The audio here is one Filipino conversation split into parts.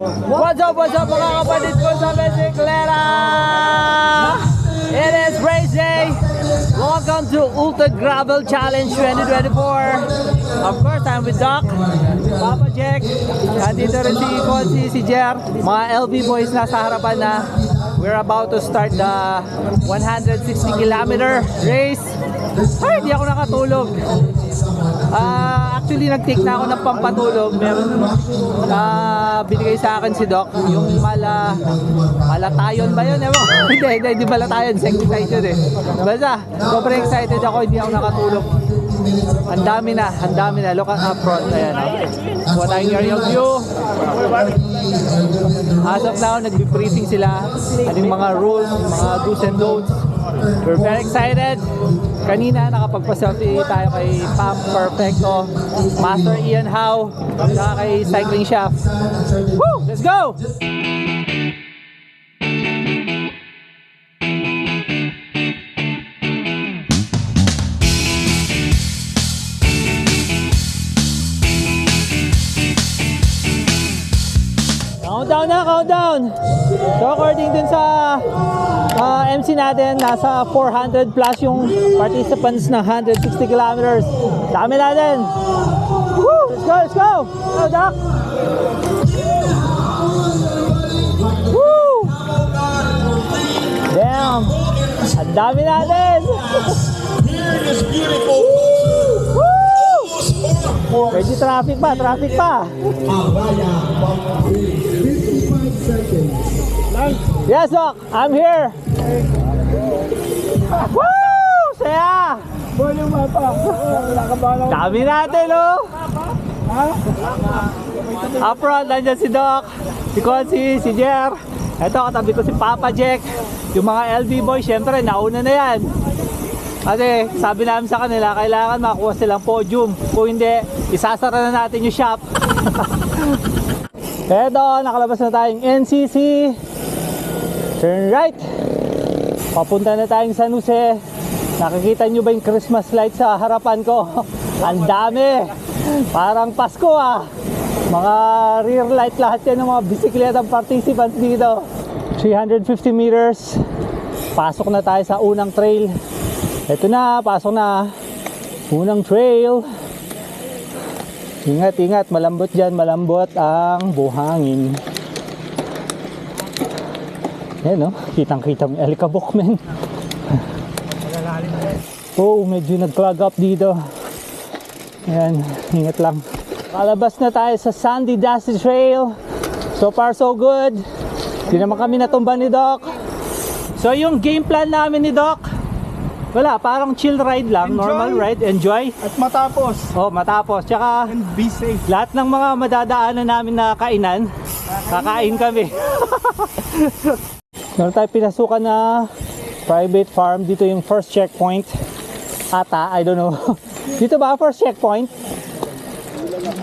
What's up, what's up mga kapatid ko sa Besikleta? It is race day! Welcome to Ultra Gravel Challenge 2024. Of course, I'm with Doc, Papa Jack, nandito rin si Konsi, si Jer, mga LB boys na sa harapan na. We're about to start the 160 kilometer race. Ay, di ako nakatulog. Ah, actually nag-take na ako ng pampatulog. Meron na binigay sa akin si Doc, yung mala malatayon ba yun? Ewan hindi, hindi, hindi malatayon, insecticide yun eh. Basta, sobrang excited ako, hindi ako nakatulog. Ang dami na, ang dami na. Look at up front, ayan. Kuha tayong aerial view. As of now, nag-briefing sila. Ano mga rules, mga do's and don'ts. We're very excited. Kanina nakapagpa-selfie tayo kay Pam Perfecto, Master Ian Howe, saka kay Cycling Chef. Woo! Let's go! Countdown! So according dun sa ah, MC natin, nasa 400 plus yung participants ng 160 kilometers. Dami natin! Woo! Let's go, let's go! Go, Doc! Woo! Damn! Ang dami natin! Medyo traffic pa, traffic pa! Yes, Doc. I'm here. Woo! Saya! Dami natin, oh! Up front, nandiyan si Doc, si Consi, si Jer. Ito, katabi ko si Papa Jack. Yung mga LB boys, syempre, nauna na yan. Kasi sabi namin sa kanila, kailangan makuha silang podium. Kung hindi, isasara na natin yung shop. Eto, nakalabas na tayong NCC. Turn right. Papunta na tayong San Jose. Nakikita nyo ba yung Christmas light sa harapan ko? Ang dami. Parang Pasko ah. Mga rear light lahat yan ng mga bisikletang participants dito. 350 meters. Pasok na tayo sa unang trail. Ito na, pasok na. Unang trail. Ingat, ingat. Malambot dyan, malambot ang buhangin. Ayan no, kitang-kita mo alikabok men. Oh, medyo nag-clog up dito. Ayan, ingat lang. Palabas na tayo sa Sandy Dusty Trail. So far so good. Hindi naman kami natumba ni Doc. So yung game plan namin ni Doc, wala, parang chill ride lang, Enjoy. normal ride, enjoy. At matapos, Oh, matapos. Tsaka and be safe. lahat ng mga madadaanan namin na kainan, kakain kami. Meron tayo pinasukan na private farm. Dito yung first checkpoint. Ata, I don't know. Dito ba first checkpoint?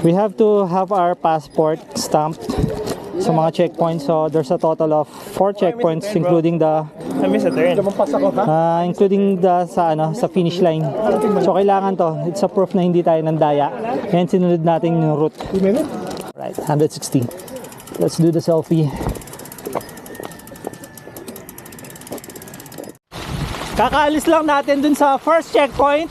We have to have our passport stamped sa mga checkpoints. So there's a total of four checkpoints including the I miss a turn. Ah, including the sa ano sa finish line. So kailangan to. It's a proof na hindi tayo nandaya. And sinunod natin yung route. 2 minutes? Right, 160. Let's do the selfie. Kakaalis lang natin dun sa first checkpoint.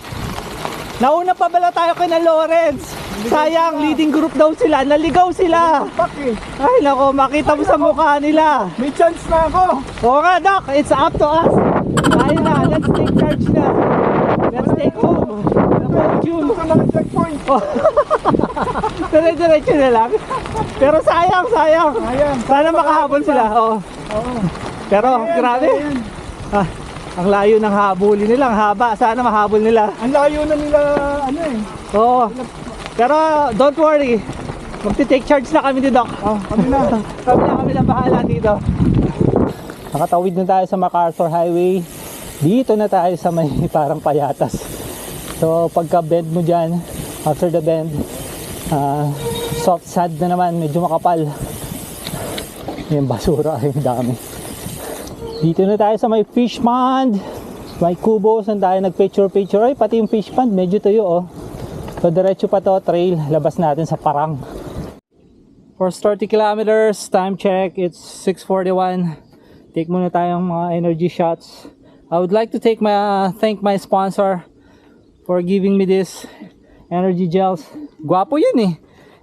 Nauna pa bala tayo kay na Lawrence. Sayang, leading group daw sila. Naligaw sila. Eh. Ay nako, makita mo sa mukha nila. May chance na ako. Oo nga, Doc. It's up to us. Tayo na. Let's take charge na. Let's take home. Podium. Checkpoint. Dire-diretso na lang. Pero sayang, sayang. Ayan. Sana makahabol sila. Oo. Pero grabe. Ah, ang layo ng habulin nila. Ang haba. Sana mahabol nila. Ang layo na nila, ano eh. Oo. Pero don't worry. Magti-take charge na kami ni Doc. Oh, kami na. Kami na kami lang bahala dito. Nakatawid na tayo sa MacArthur Highway. Dito na tayo sa may parang payatas. So pagka bend mo dyan, after the bend, ah, soft sand na naman, medyo makapal. Yung basura, yung dami. Dito na tayo sa may fish pond. May kubo, saan tayo nag-picture-picture. Ay, pati yung fish pond, medyo tuyo oh. So diretso pa to, trail, labas natin sa parang. For 30 kilometers, time check, it's 6.41. Take muna tayong mga energy shots. I would like to take my thank my sponsor for giving me this energy gels. Gwapo yun eh.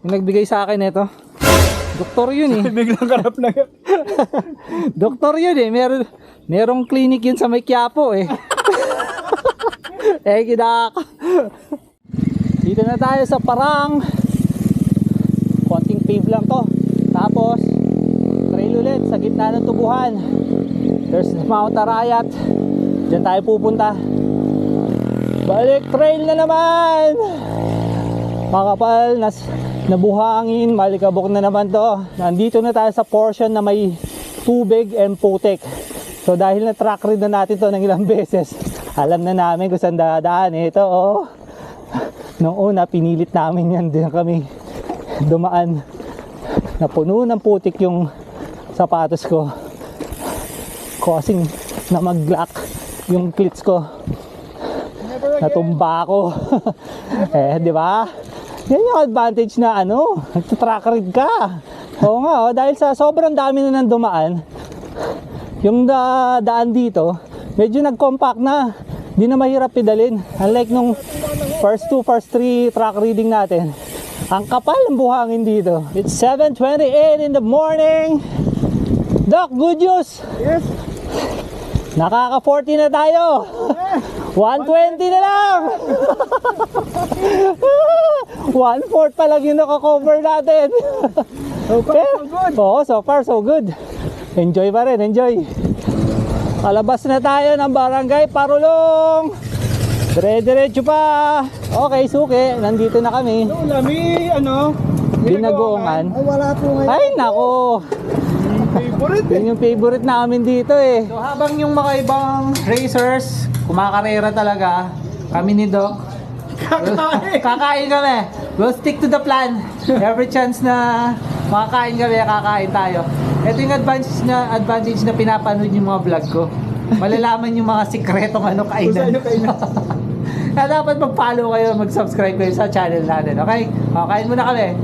Yung nagbigay sa akin ito. Doktor yun eh. Biglang karap na yun. Doktor yun eh. Meron, merong clinic yun sa may Quiapo eh. eh, kidak. Dito na tayo sa Parang. Konting pave lang to. Tapos, trail ulit sa gitna ng tubuhan. There's Mount Arayat. Diyan tayo pupunta. Balik trail na naman! Makapal, nas, nabuhangin, malikabok na naman to. Nandito na tayo sa portion na may tubig and putik. So dahil na track read na natin to ng ilang beses, alam na namin kung saan dadaan. Ito oh. Noong una, pinilit namin yan. Din kami dumaan. Napuno ng putik yung sapatos ko. Causing na mag-lock yung cleats ko natumba ako. eh, di ba? Yan yung advantage na ano, nagtatrack read ka. Oo nga, oh, dahil sa sobrang dami na nang dumaan, yung da daan dito, medyo nag-compact na. Hindi na mahirap pidalin. Unlike nung first two, first three track reading natin, ang kapal ng buhangin dito. It's 7.28 in the morning. Doc, good news! Yes. Nakaka 40 na tayo. 120 na lang. 1/4 pa lang yung nakakover natin. So far, so good. Oo, so far so good. Enjoy pa rin, enjoy. Kalabas na tayo ng barangay Parulong. Dire-diretso pa. Okay, suki. Nandito na kami. Yung lami, ano? Binagoongan. Ay, wala po ngayon. Ay, nako. Favorite eh. Yun yung favorite namin dito eh. So habang yung mga ibang racers, kumakarera talaga, kami ni Doc, Kakain. kakain kami. We'll stick to the plan. Every chance na makakain kami, kakain tayo. Ito yung advantage na, advantage na pinapanood yung mga vlog ko. Malalaman yung mga sikretong ano Kung saan kainan. Kaya dapat mag-follow kayo, mag-subscribe kayo sa channel natin, okay? O, kain muna kami.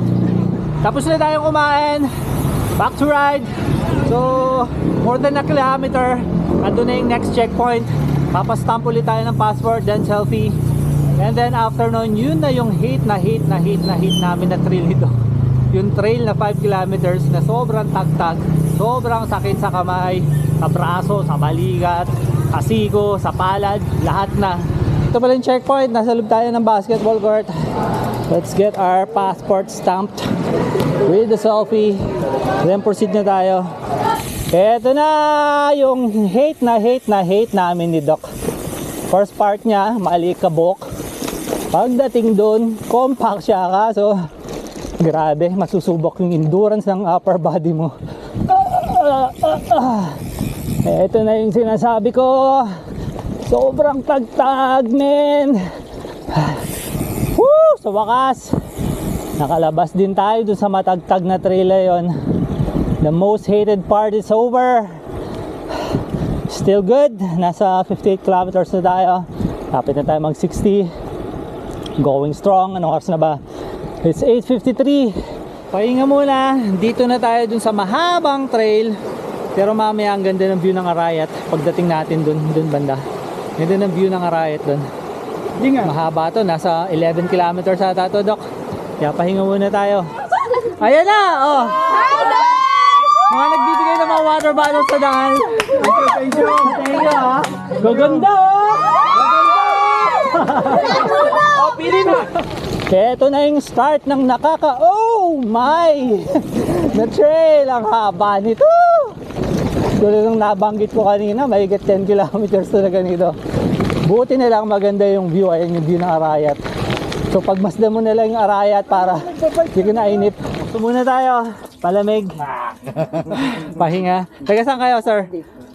Tapos na tayong kumain. Back to ride. So, more than a kilometer. Ando na yung next checkpoint. Papastamp ulit tayo ng passport, then selfie. And then after nun, yun na yung hate na hate na hate na hate namin na trail nito. Yung trail na 5 kilometers na sobrang tagtag, sobrang sakit sa kamay, sa braso, sa balikat, sa sa palad, lahat na. Ito pala yung checkpoint, nasa loob tayo ng basketball court. Let's get our passport stamped with the selfie. Then proceed na tayo. Ito na yung hate na hate na hate namin ni Doc. First part niya, maalikabok. Pagdating doon, compact siya kaso grabe, masusubok yung endurance ng upper body mo. Ah, ah, ah. Ito na yung sinasabi ko. Sobrang tagtag, men. Woo! Sa wakas, nakalabas din tayo dun sa matagtag na trail yun. The most hated part is over. Still good. Nasa 58 kilometers na tayo. Kapit na tayo mag 60. Going strong. Anong oras na ba? It's 8.53. Pahinga muna. Dito na tayo dun sa mahabang trail. Pero mamaya ang ganda ng view ng Arayat. Pagdating natin dun, dun banda. Ganda ng view ng Arayat dun. Hindi nga. Mahaba to, nasa 11 kilometers ata to, Dok. Kaya pahinga muna tayo. Ayan na! Oh! Mga nagbibigay ng mga water bottles sa daan. Thank you. Thank you, ha? Gaganda, oh! oh, pili na! Ito na yung start ng nakaka... Oh my! Na trail! Ang haba nito! Tulad ng nabanggit ko kanina, may 10 kilometers talaga nito. Buti na lang maganda yung view. Ayan yung view ng Arayat. So pagmasdan mo na lang yung Arayat para hindi ko na inip. So muna tayo. Palamig. Pahinga. Taga saan kayo, sir?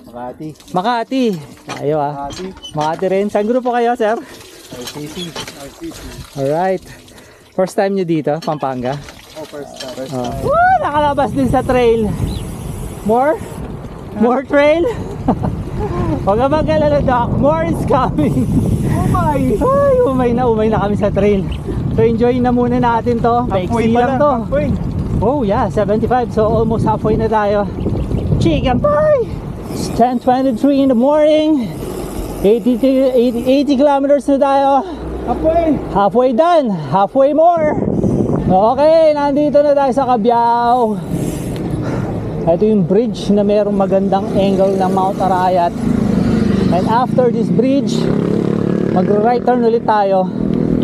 Makati. Makati. Tayo ah. Makati. Makati rin. Saan grupo kayo, sir? RCC. RCC. Alright. First time nyo dito, Pampanga? Oh, first time. First Oh. Woo! Nakalabas din sa trail. More? More trail? Huwag ka mag-alala, Doc. More is coming. Oh my! Ay, umay na, umay na kami sa trail. So enjoy na muna natin to. Halfway Maiksi pa lang to. Halfway. Oh yeah, 75. So almost halfway na tayo. Chicken pie! It's 10.23 in the morning. 80, to- 80, 80 kilometers na tayo. Apoy! Halfway done. Halfway more. Okay, nandito na tayo sa Cabiao. Ito yung bridge na merong magandang angle ng Mount Arayat. And after this bridge, mag-right turn ulit tayo.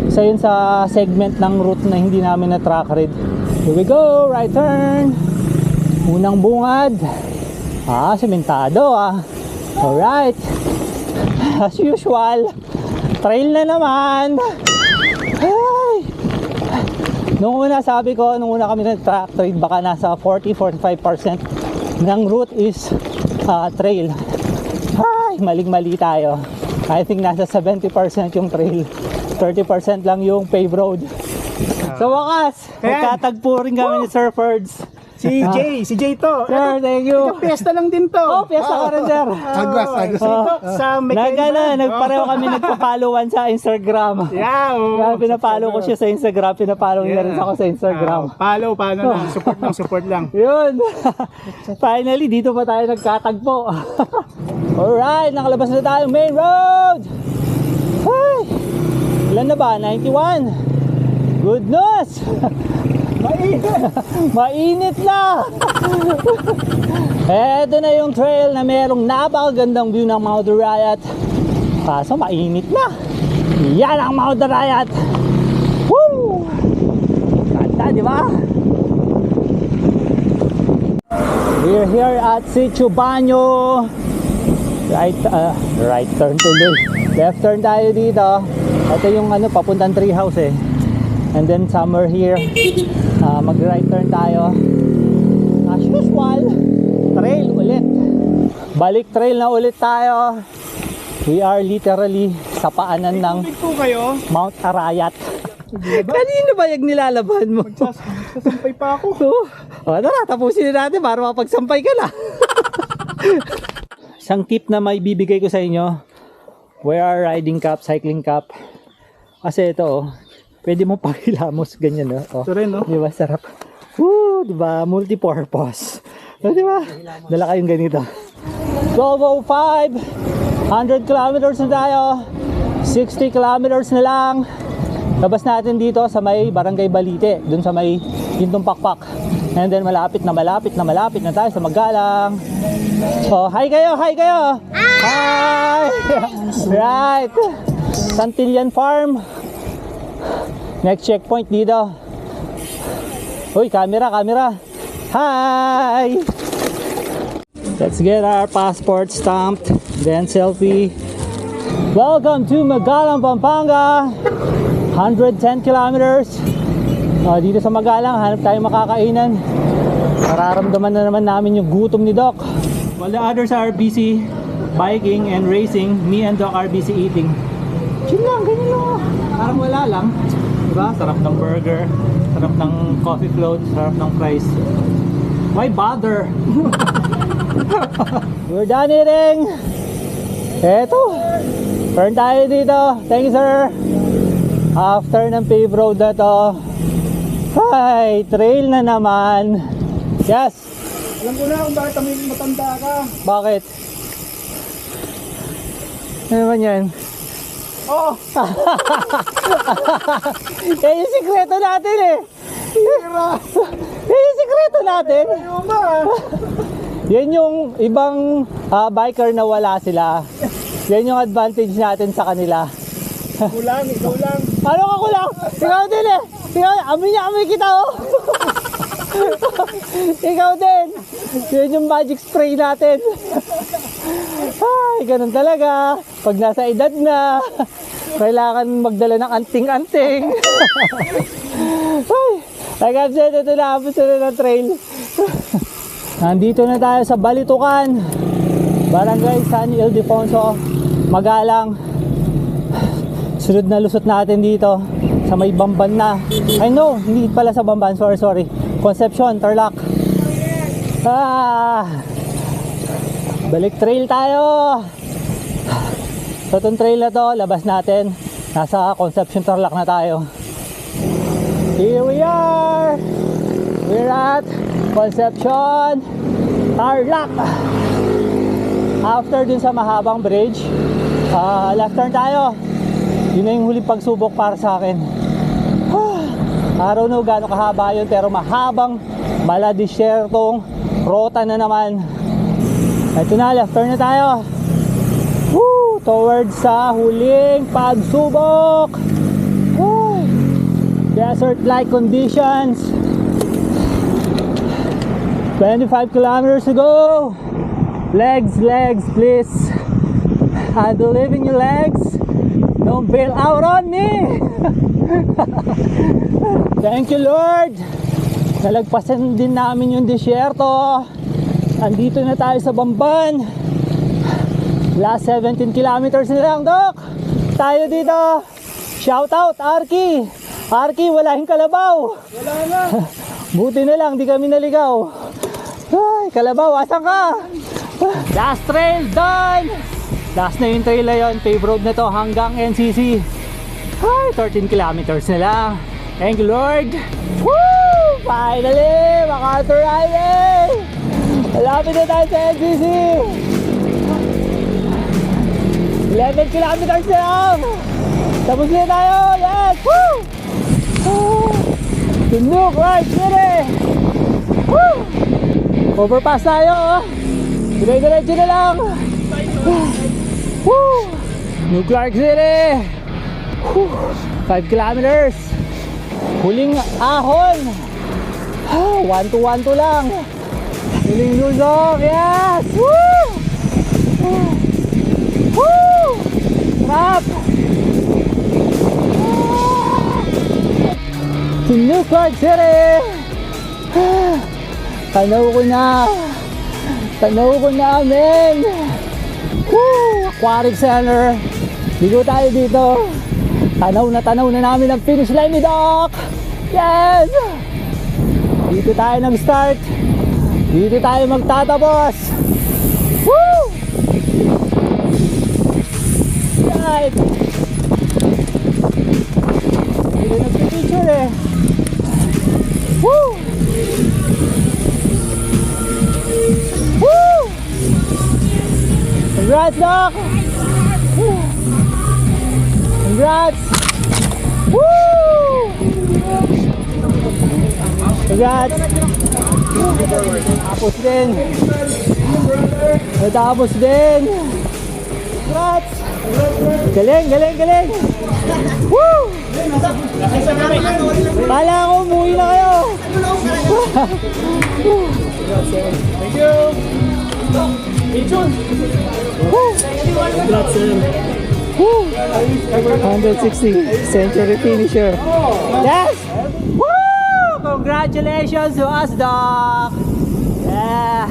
Isa yun sa segment ng route na hindi namin na track read. Here we go, right turn. Unang bungad. Ah, sementado ah. Alright. As usual, trail na naman. Nung una sabi ko, nung una kami nag-track trade, baka nasa 40-45% ng route is ah, trail. Ay, maling-mali tayo. I think nasa 70% yung trail. 30% lang yung paved road. Sa wakas, magkatagpo rin kami ni Sir Ferds. Si Jay, si Jay to. Sir, thank you. Ito, piyesta lang din to. Oh, piyesa ka rin, sir. Agwas, agwas. Oh. Ito, sa Nag, McKenna. ano, nagpareho kami nagpa-followan sa Instagram. Yeah, oh. Kaya pinapalo ko siya sa Instagram, pinapalo niya rin ako sa Instagram. Ah, follow, follow lang. Support lang, support lang. Yun. Finally, dito pa tayo nagkatagpo. Alright, nakalabas na tayo main road. Ay, ilan na ba? 91. Goodness. Mainit. Mainit na. Eto na yung trail na merong napakagandang view ng Mount Arayat. Kaso mainit na. Yan ang Mount Arayat. Woo! Ganda, di ba? We're here at Sitio Banyo. Right, uh, right turn tuloy. Left turn tayo dito. Ito yung ano, papuntang treehouse eh. And then somewhere here, uh, mag right turn tayo. As usual, trail ulit. Balik trail na ulit tayo. We are literally sa paanan ng kayo. Mount Arayat. Kanino ba yung nilalaban mo? Sas sasampay pa ako. So, o tara, tapusin na natin para mapagsampay ka na. Isang tip na may bibigay ko sa inyo, wear riding cap, cycling cap. Kasi ito, oh, pwede mo pakilamos ganyan, no? Oh. Ito rin, no? Di ba, sarap. Woo, di ba, multi-purpose. O, di ba, dala kayong ganito. 1205, 100 kilometers na tayo. 60 kilometers na lang. Labas natin dito sa may Barangay Balite, dun sa may Gintong Pakpak. And then malapit na malapit na malapit na tayo sa Magalang. Oh, hi kayo, hi kayo. Hi. right. Santillan Farm. Next checkpoint dito. Uy, camera, camera. Hi. Let's get our passport stamped, then selfie. Welcome to Magalang, Pampanga. 110 kilometers. Ah, dito sa Magalang, hanap tayo makakainan. Nararamdaman na naman namin yung gutom ni Doc. While the others are busy biking and racing, me and Doc are busy eating. Chill lang, ganyan lang. Parang wala lang. Diba? Sarap ng burger, sarap ng coffee float, sarap ng fries. Why bother? We're done eating. Eto. Turn tayo dito. Thank you, sir. After ng pave road na to, ay, trail na naman. Yes. Alam ko na kung bakit kami matanda ka. Bakit? Ano naman yan? Oh, Yan yung sikreto natin eh. tira. Yan yung sikreto natin. Yan yung ibang ah, biker na wala sila. Yan yung advantage natin sa kanila. Kulang, ikaw lang. Ano ka kulang? Ikaw din eh. Ikaw, amoy niya amoy kita oh. Ikaw din. Yan yung magic spray natin. Ay, ganun talaga. Pag nasa edad na, kailangan magdala ng anting-anting. Ay, like said, ito na, abos na ng trail. Nandito na tayo sa Balitukan. Barangay San Ildefonso, Magalang. Sunod na lusot natin dito sa may Bamban na. I know, hindi pala sa Bamban. Sorry, sorry. Concepcion, Tarlac. Ah! Balik trail tayo. So, itong trail na to, labas natin. Nasa Concepcion, Tarlac na tayo. Here we are! We're at Concepcion, Tarlac. After dun sa mahabang bridge, ah, left turn tayo. Yun na yung huling pagsubok para sa akin. I don't know gaano kahaba yun pero mahabang maladisyertong rota na naman. Ito na, left turn na tayo. Woo! Towards sa huling pagsubok. Woo! Desert-like conditions. 25 kilometers to go. Legs, legs, please. I believe in your legs. Don't bail out on me. Thank you, Lord. Nalagpasan din namin yung disyerto. Andito na tayo sa Bamban. Last 17 kilometers na lang, Doc. Tayo dito. Shout out, Arky. Arky, wala yung kalabaw. Wala na. Buti na lang, di kami naligaw. Ay, kalabaw, asan ka? Last trail done! Last na yung trail na yun, paved road na to hanggang NCC. Ay, 13 kilometers na lang. Thank you, Lord. Woo! Finally, MacArthur Highway! Malapit na tayo sa NCC. 11 kilometers na lang. Tapos na tayo. Yes! Woo! Ah, Tunduk, right, city! Woo! Overpass tayo, oh. Dire-diretso na lang. Woo! New Clark City. Woo! 5 kilometers. Huling ahon. Ah, One to one to lang. Huling lusok. Yes! Woo! Woo! Trap! To New Clark City. Tanaw ko na. Tanaw ko na, men. Woo! Aquatic Center. Ligo tayo dito. Tanaw na tanaw na namin ang finish line ni Doc. Yes! Dito tayo nag-start. Dito tayo magtatapos. Woo! Right. Dito nagpipicture eh. Woo! Woo! Congrats, Doc! Woo! Congrats! Woo! Congrats! Tapos din! Natapos din! Congrats! Galing, galing, galing! Woo! Kala ko umuwi na kayo! Thank you. Congrats, sir. Woo! 160 century finisher. Yes! Congratulations to us, Doc! Yeah!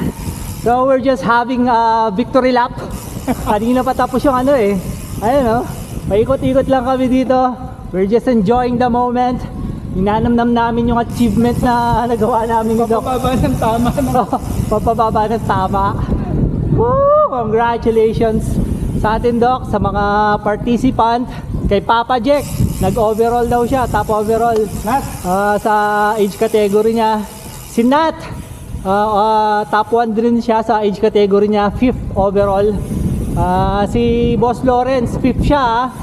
So we're just having a victory lap. Kanina pa tapos yung ano eh. Ayun oh. Paikot-ikot lang kami dito. We're just enjoying the moment. Ninanamnam namin yung achievement na nagawa namin ni Doc. Pababa ng tama na. Papababa ng tama. Woo! Congratulations sa atin, Doc, sa mga participant. Kay Papa Jack, nag-overall daw siya, top overall. Nat. Ah, sa age category niya. Si Nat, ah, ah, top 1 din siya sa age category niya, 5th overall. Ah, si Boss Lawrence, 5th siya.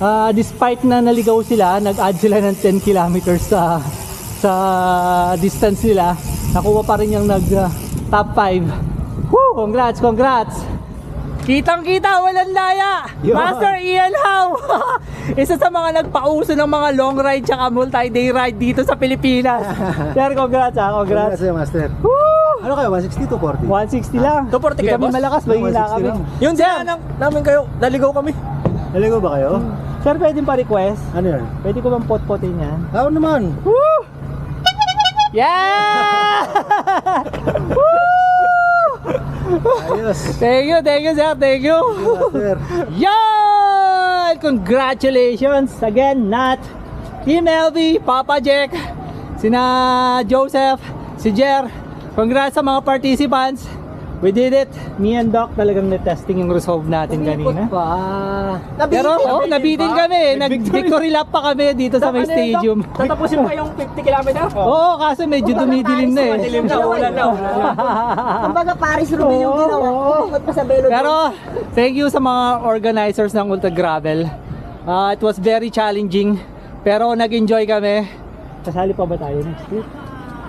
Ah, despite na naligaw sila, nag-add sila ng 10 kilometers sa sa distance nila. Nakuha pa rin yung nag ah, top 5. Woo! Congrats, congrats! Kitang kita, walang laya! Yo. Master Ian Howe! Isa sa mga nagpauso ng mga long ride tsaka multi-day ride dito sa Pilipinas. Sir, congrats ha, congrats. sa'yo, Master. Woo! Ano kayo, 160 to 40? 160 lang. 240 Hindi kayo, kami boss? malakas, mahina 160 kami. lang. Yung Sir, daanan namin kayo, naligaw kami. Naligo ba kayo? sir, pwedeng pa-request? Ano yan? Pwede ko bang pot-potin yan? Ako naman. Woo! Yeah! Woo! Ayos. Thank you, thank you, sir. Thank you. Yan! Congratulations again, Nat, Team LV, Papa Jack, sina Joseph, si Jer. Congrats sa mga participants. We did it. Me and Doc talagang na-testing yung resolve natin kanina. pa. Pero oh, nabitin kami. Nag-victory lap pa kami dito sa may stadium. Tatapusin pa yung 50 kilometer? Oo, kaso medyo dumidilim na eh. Madilim na, wala na. Kumbaga Paris Rubin yung ginawa. oo. Umikot pa sa Belo. Pero thank you sa mga organizers ng Ultra Gravel. Ah, it was very challenging. Pero nag-enjoy kami. Kasali pa ba tayo next week?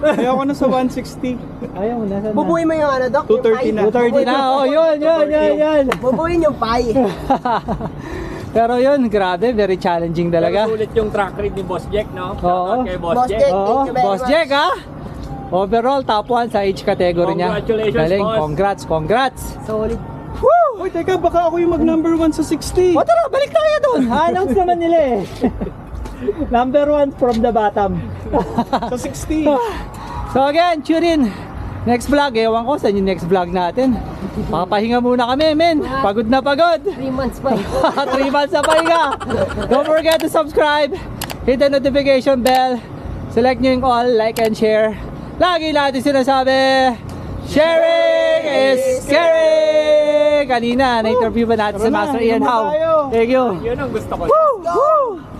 Ayoko na sa 160. Ayaw, na. Bubuin mo yung ano, Doc? 230 na. 230 na. Oh, yun, yun, yun, yun. Bubuin yung pie. Pero yun, grabe, very challenging talaga. Sulit yung track read ni Boss Jack, no? Oo. Kay Boss, Boss Jack. Jack. Oo, Thank you very Boss much. Jack ha. Overall, top 1 sa age category niya. Congratulations, Galing, boss. congrats, congrats. Solid. Uy, teka, baka ako yung mag number 1 sa 60. O tara, balik tayo doon. Ha-announce naman nila eh. Number 1 from the bottom. Sa 60. So again, tune in. Next vlog, ewan ko sa yung next vlog natin. Papahinga muna kami, men. Pagod na pagod. 3 months pa. 3 months na pahinga. Don't forget to subscribe. Hit the notification bell. Select nyo yung all, like and share. Lagi natin sinasabi, sharing is caring! Kanina, na-interview ba natin si Tara na, Master Ian Howe? Thank you. Yun ang gusto ko. Woo! Woo!